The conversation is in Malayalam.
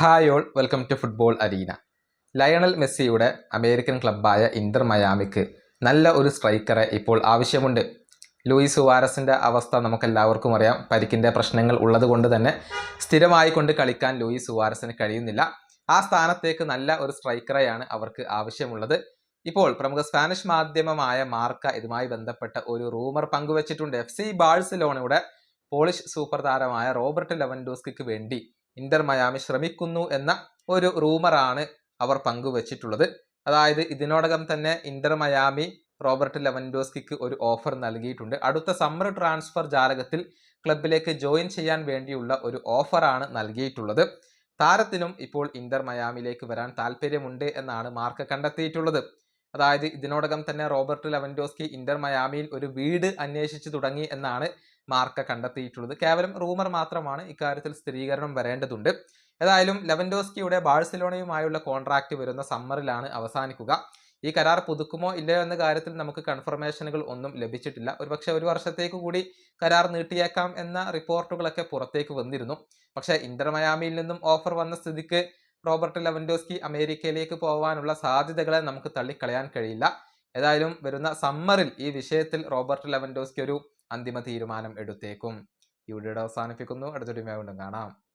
Hi all welcome to football arena. Lionel മെസ്സിയുടെ അമേരിക്കൻ ക്ലബ്ബായ ഇന്റർ മയാമിക്ക് നല്ല ഒരു സ്ട്രൈക്കറെ ഇപ്പോൾ ആവശ്യമുണ്ട്. ലൂയിസ് സുവാരസിന്റെ അവസ്ഥ നമുക്കെല്ലാവർക്കും അറിയാം. പരിക്കിന്റെ പ്രശ്നങ്ങൾ ഉള്ളതുകൊണ്ട് തന്നെ സ്ഥിരമായി കൊണ്ട് കളിക്കാൻ ലൂയിസ് വാരസിന് കഴിയുന്നില്ല. ആ സ്ഥാനത്തേക്ക് നല്ല ഒരു സ്ട്രൈക്കറെയാണ് അവർക്ക് ആവശ്യമുള്ളത്. ഇപ്പോൾ പ്രമുഖ സ്പാനിഷ് മാധ്യമമായ മാർക്ക ഇതുമായി ബന്ധപ്പെട്ട ഒരു റൂമർ പങ്കുവച്ചിട്ടുണ്ട്. എഫ് സി ബാഴ്സലോണയുടെ പോളിഷ് സൂപ്പർ താരമായ റോബർട്ട് ലെവൻഡോസ്കിക്ക് വേണ്ടി ഇന്റർ മയാമി ശ്രമിക്കുന്നു എന്ന ഒരു റൂമറാണ് അവർ പങ്കുവച്ചിട്ടുള്ളത്. അതായത് ഇതിനോടകം തന്നെ ഇന്റർ മയാമി റോബർട്ട് ലെവൻഡോസ്കിക്ക് ഒരു ഓഫർ നൽകിയിട്ടുണ്ട്. അടുത്ത സമ്മർ ട്രാൻസ്ഫർ ജാലകത്തിൽ ക്ലബിലേക്ക് ജോയിൻ ചെയ്യാൻ വേണ്ടിയുള്ള ഒരു ഓഫറാണ് നൽകിയിട്ടുള്ളത്. താരത്തിനും ഇപ്പോൾ ഇന്റർ മയാമിലേക്ക് വരാൻ താല്പര്യമുണ്ട് എന്നാണ് മാർക്ക് കണ്ടെത്തിയിട്ടുള്ളത്. അതായത് ഇതിനോടകം തന്നെ റോബർട്ട് ലെവൻഡോസ്കി ഇന്റർ മയാമിയിൽ ഒരു വീട് അന്വേഷിച്ചു തുടങ്ങി എന്നാണ് മാർക്ക കണ്ടെത്തിയിട്ടുള്ളത്. കേവലം റൂമർ മാത്രമാണ് ഇക്കാര്യത്തിൽ സ്ഥിരീകരണം വരേണ്ടതുണ്ട്. ഏതായാലും ലെവൻഡോസ്കിയുടെ ബാഴ്സലോണയുമായുള്ള കോൺട്രാക്ട് വരുന്ന സമ്മറിലാണ് അവസാനിക്കുക. ഈ കരാർ പുതുക്കുമോ ഇല്ലയോ എന്ന കാര്യത്തിൽ നമുക്ക് കൺഫർമേഷനുകൾ ഒന്നും ലഭിച്ചിട്ടില്ല. ഒരുപക്ഷെ ഒരു വർഷത്തേക്ക് കൂടി കരാർ നീട്ടിയേക്കാം എന്ന റിപ്പോർട്ടുകളൊക്കെ പുറത്തേക്ക് വന്നിരുന്നു. പക്ഷേ ഇന്റർ മയാമിയിൽ നിന്നും ഓഫർ വന്ന സ്ഥിതിക്ക് റോബർട്ട് ലെവൻഡോസ്കി അമേരിക്കയിലേക്ക് പോകാനുള്ള സാധ്യതകളെ നമുക്ക് തള്ളിക്കളയാൻ കഴിയില്ല. ഏതായാലും വരുന്ന സമ്മറിൽ ഈ വിഷയത്തിൽ റോബർട്ട് ലെവൻഡോസ്കി ഒരു അന്തിമ തീരുമാനം എടുത്തേക്കും. ഈ വീഡിയോ അവസാനിപ്പിക്കുന്നു. അടുത്തൊരു വീണ്ടും കാണാം.